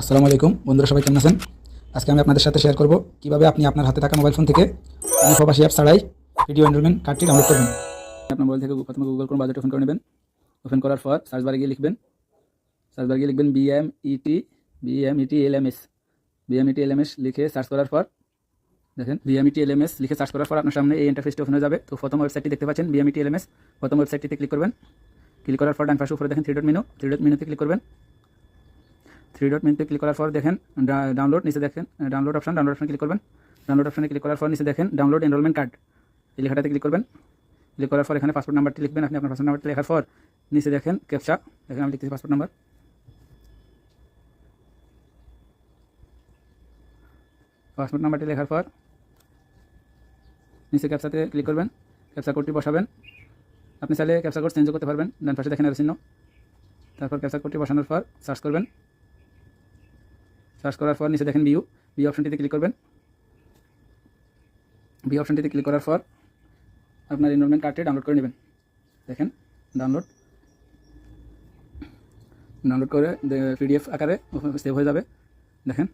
আসসালামু আলাইকুম। বন্ধুরা, সবাই কেমন আছেন? আজকে আমি আপনাদের সাথে শেয়ার করব কীভাবে আপনি আপনার হাতে থাকা মোবাইল ফোন থেকে প্রবাসী অ্যাপ ছাড়াই ভিডিও এনরোলমেন্ট কার্ডটি ডাউনলোড করবেন। আপনার মোবাইল থেকে প্রথমে গুগল করুন বাজারটি ওপেন করে নেবেন। ওপেন করার পর সার্চ বারে গিয়ে লিখবেন। সার্চ বারে গিয়ে লিখবেন BM ET BM ET L M S BM ET L M S লিখে সার্চ করার পর, দেখেন বিএমইটি এলএমএস লিখে সার্চ করার পর আপনার সামনে এই ইন্টারফেসটি ওপেন হয়ে যাবে। তো প্রথম ওয়েবসাইটটি দেখতে পাচ্ছেন বিএমইটি এলএমএস প্রথম ওয়েবসাইটটিতে ক্লিক করবেন। ক্লিক করার পর ডান পাশে উপরে দেখেন three dot menu three dot মেনুতে ক্লিক করবেন। থ্রি ডট মেনুতে ক্লিক করার পর দেখেন ডাউনলোড নিচে দেখেন ডাউনলোড অপশন ডাউনলোড অপশনে ক্লিক করবেন। ডাউনলোড অপশনে ক্লিক করার পর নিচে দেখেন ডাউনলোড এনরোলমেন্ট কার্ড এই লেখাটাতে ক্লিক করবেন। ক্লিক করার পর এখানে পাসপোর্ট নাম্বারটি লিখবেন, আপনি আপনার পাসপোর্ট নাম্বারটি লেখার পর নিচে দেখেন ক্যাপচা দেখেন আমি লিখতেছি পাসপোর্ট নাম্বার পাসপোর্ট নাম্বারটি লেখার পর নিচে ক্যাপচাতে ক্লিক করবেন ক্যাপচা কোডটি বসাবেন। আপনি চাইলে ক্যাপচা কোড চেঞ্জ করতে পারবেন, ডান পাশে দেখেন আর চিহ্ন। তারপর ক্যাপচা কোডটি বসানোর পর সার্চ করবেন। সার্চ করার পর নিচে দেখেন বিউ বি অপশনটিতে ক্লিক করবেন। বি অপশনটিতে ক্লিক করার পর আপনার এনরোলমেন্ট কার্ডটি ডাউনলোড করে নেবেন। দেখেন ডাউনলোড ডাউনলোড করে পিডিএফ আকারে সেভ হয়ে যাবে। দেখেন